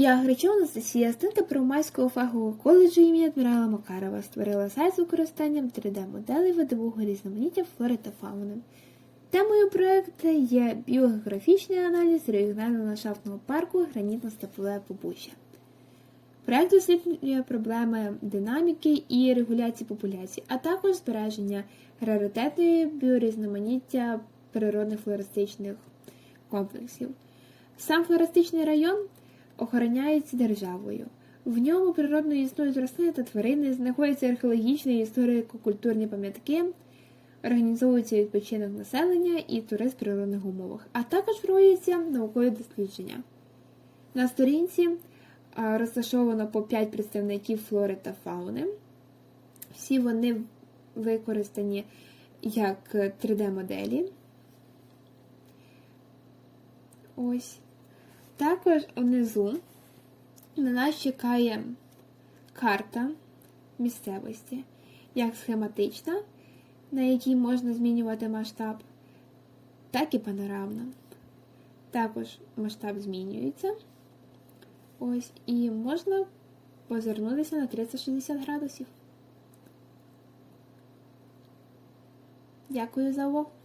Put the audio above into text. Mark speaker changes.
Speaker 1: Я Гречова Анастасія, студентка Первомайського фахового коледжу імені адмірала Макарова, створила сайт з використанням 3D-моделей видового різноманіття флори та фауни. Темою проекту є біогеографічний аналіз регіонального ландшафтного парку гранітно-степове побужжя. Проект досліджує проблеми динаміки і регуляції популяцій, а також збереження раритетної біорізноманіття природних флористичних комплексів. Сам флористичний район охороняється державою. В ньому природно існують рослини та тварини, знаходяться археологічні і історико-культурні пам'ятки, організовується відпочинок населення і туризм в природних умовах, а також проводяться наукові дослідження. На сторінці розташовано по 5 представників флори та фауни. Всі вони використані як 3D-моделі. Ось. Також внизу на нас чекає карта місцевості, як схематична, на якій можна змінювати масштаб, так і панорамна. Також масштаб змінюється. Ось, і можна позирнутися на 360 градусів. Дякую за увагу!